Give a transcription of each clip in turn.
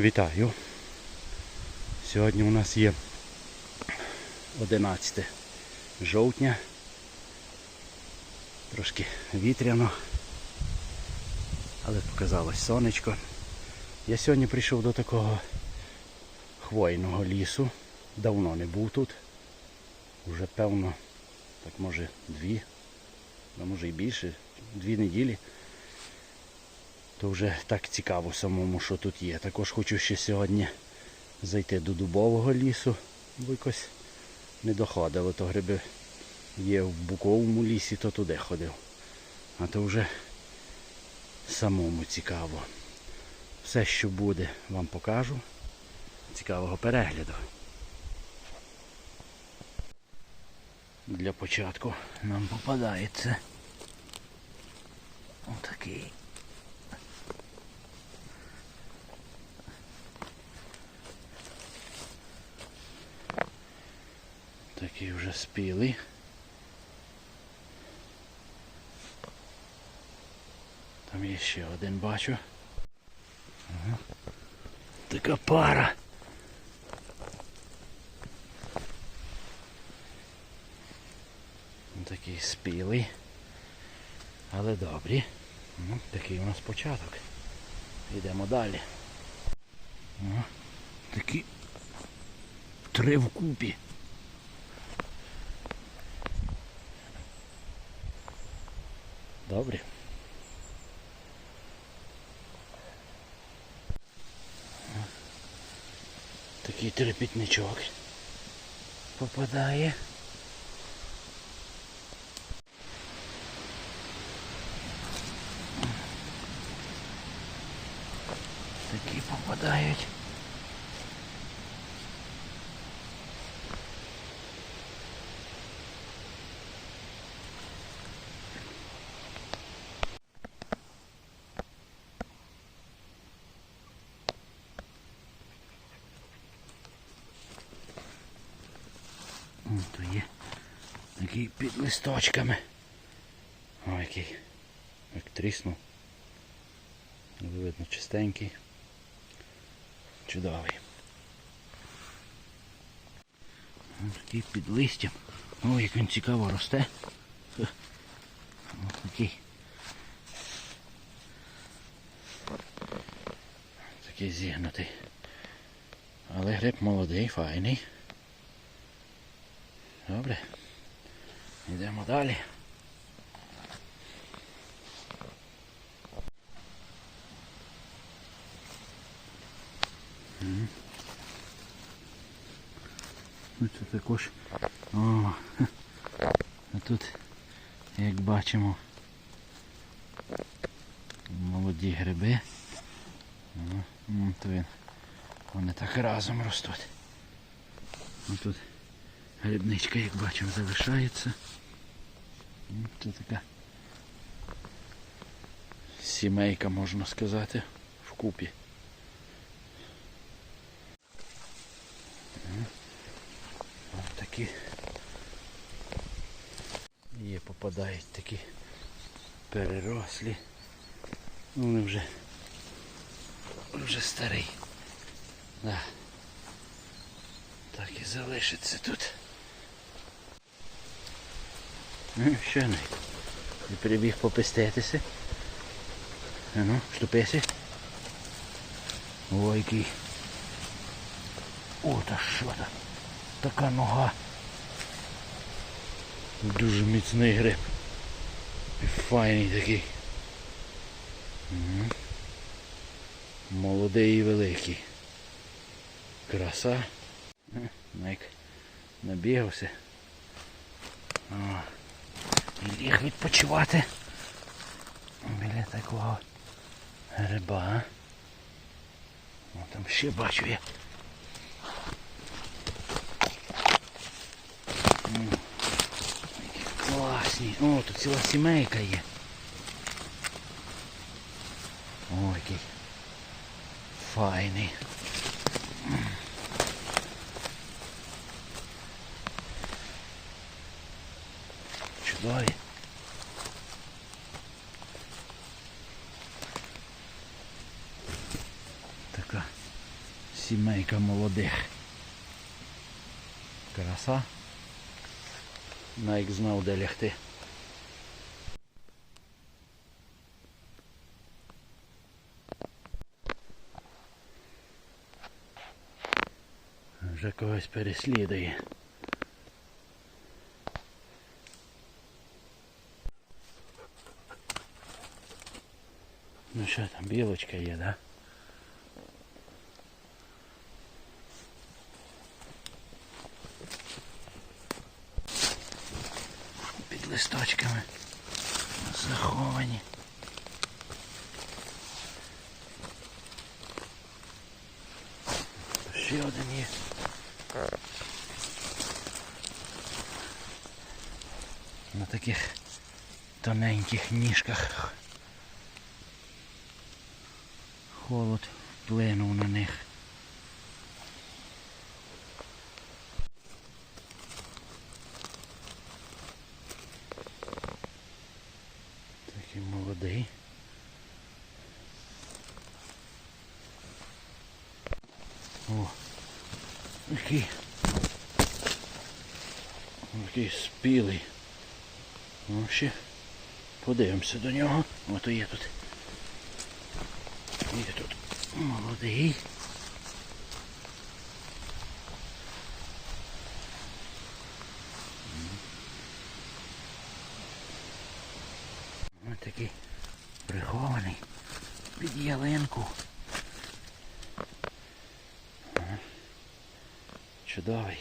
Вітаю. Сьогодні у нас є 11 жовтня. Трошки вітряно, але показалось сонечко. Я сьогодні прийшов до такого хвойного лісу. Давно не був тут. Уже певно, так може дві, а може і більше, дві неділі то вже так цікаво самому, що тут є. Також хочу ще сьогодні зайти до дубового лісу, бо якось не доходило, то гриби є в буковому лісі, то туди ходив. А то вже самому цікаво. Все, що буде, вам покажу. Цікавого перегляду. Для початку нам попадається отакий Такий вже спілий. Там є ще один бачу. Така пара. Ну, Такий спілий. Але добрі. Ну, такий у нас початок. Йдемо далі. Такі три вкупі. Добре. Такий трепітничок попадає. Такі попадають. Ось то є такий під листочками. О, який. Як тріснув. Видно чистенький. Чудовий. Ось такий під листям. О, як він цікаво росте. Ось такий. Такий зігнутий. Але гриб молодий, файний. Добре. Йдемо далі. Мгм. Ну, Це також. О, а тут, як бачимо, молоді гриби. То він. Вони так разом ростуть. Тут Грибничка, як бачимо, залишається. Це така сімейка, можна сказати, вкупі. М. Ось такі є, попадають такі перерослі. Ну, Вони вже вже старий. Да. Так і залишиться тут. Ну, що не? Я перебіг попеститися. А ну, штупися. Ой, який. О, та що там? Така нога. Дуже міцний гриб. І файний такий. Мгм. Молодий і великий. Краса. Найк набігався. О, і ліг відпочивати біля такого гриба. О, там ще бачу я. Класні. О, тут ціла сімейка є. О, який файний. Чудові. Така сімейка молодих. Краса. Найк знав, де лягти. Вже когось переслідує. Ну що там, білочка є, да? Під листочками заховані. Ще один є. На таких тоненьких ніжках Холод вплинув на них. Такий молодий. О, який. Який спілий. Ну ще подивимося до нього. Ото є тут. Є тут молодий. Ось такий прихований під ялинку. Чудовий.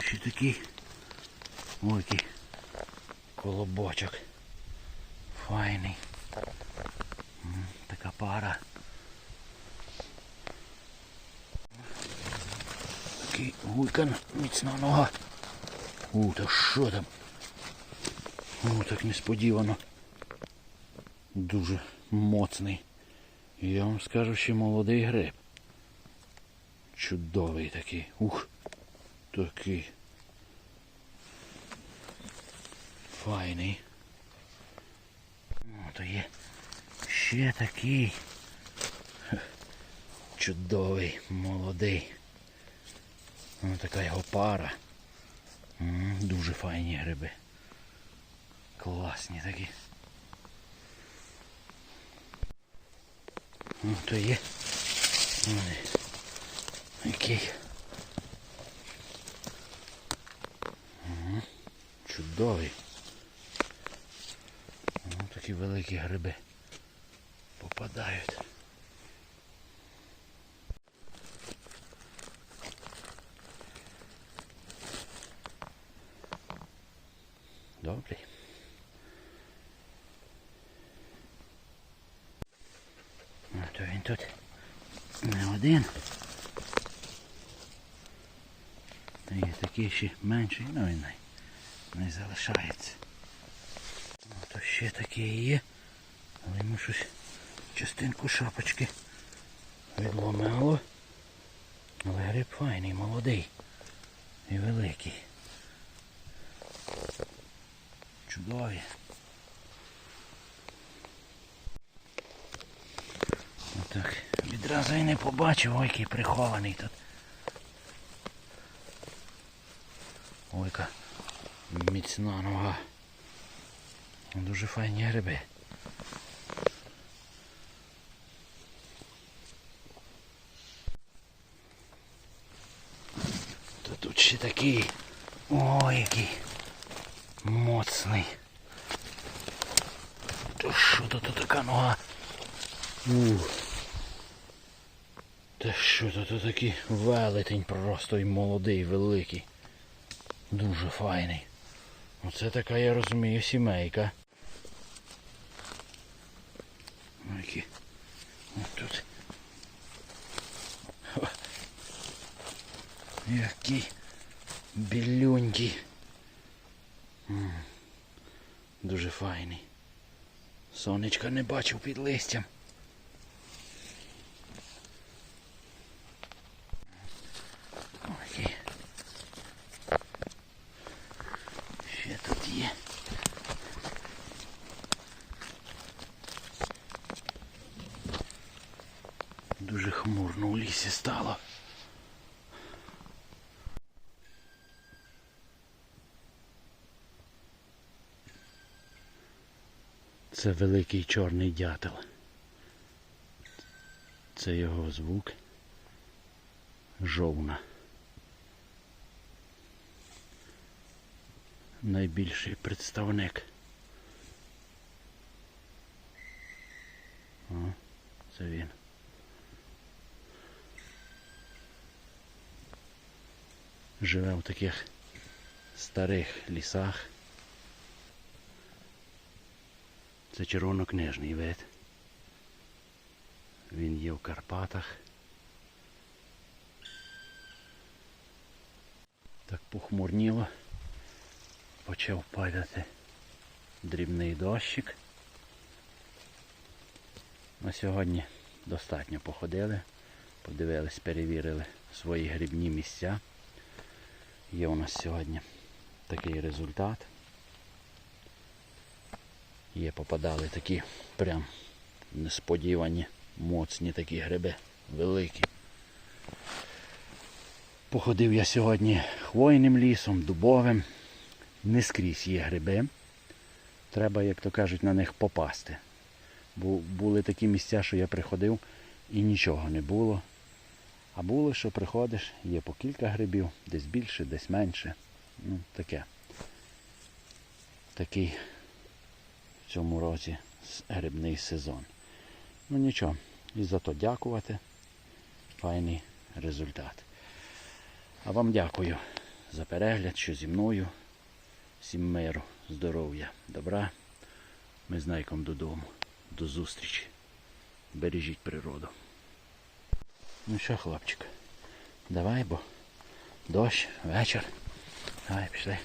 Ще такий. Ой, який колобочок. Файний. Така пара. Такий гулькан, міцна нога. У, та що там? О, так несподівано. Дуже моцний. Я вам скажу, ще молодий гриб. Чудовий такий. Ух, такий. Файний. О, то є ще такий. Чудовий, молодий. Ось така його пара. М, Дуже файні гриби. Класні такі. О, то є. Ой, Який. Чудовий. Такі великі гриби попадають. Добрий. Ну, то він тут не один. Та є такий ще менший, ну він не, не залишається. Ще такі є. Але йому щось частинку шапочки відломило. Але гриб файний, молодий і великий. Чудові. Отак. Відразу і не побачив, ой, який прихований тут. Ой, яка міцна нога. Дуже файні гриби. То тут ще такий. Ой, який моцний. То що тут така нога? Ух. Та що то такий велетень просто і молодий, великий. Дуже файний. Оце така, я розумію, сімейка. Ой, Які. Тут. О. Який білюнький. Дуже файний. Сонечка не бачив під листям. Ой. Ще тут є. Лісі стало. Це великий чорний дятел. Це його звук. Жовна. Найбільший представник. О, це він. Живе в таких старих лісах. Це червонокнижний вид. Він є в Карпатах. Так похмурніло. Почав падати дрібний дощик. На сьогодні достатньо походили, подивились, перевірили свої грибні місця. Є у нас сьогодні такий результат. Є попадали такі прям несподівані, моцні такі гриби, великі. Походив я сьогодні хвойним лісом, дубовим. Не скрізь є гриби. Треба, як то кажуть, на них попасти. Бо були такі місця, що я приходив і нічого не було. А було, що приходиш, є по кілька грибів, десь більше, десь менше. Ну, таке. Такий в цьому році грибний сезон. Ну нічого, і за то дякувати. Файний результат. А вам дякую за перегляд, що зі мною. Всім миру, здоров'я, добра. Ми з Найком додому. До зустрічі. Бережіть природу. Ну що, хлопчик, давай, бо дощ, вечір. Давай, пішли.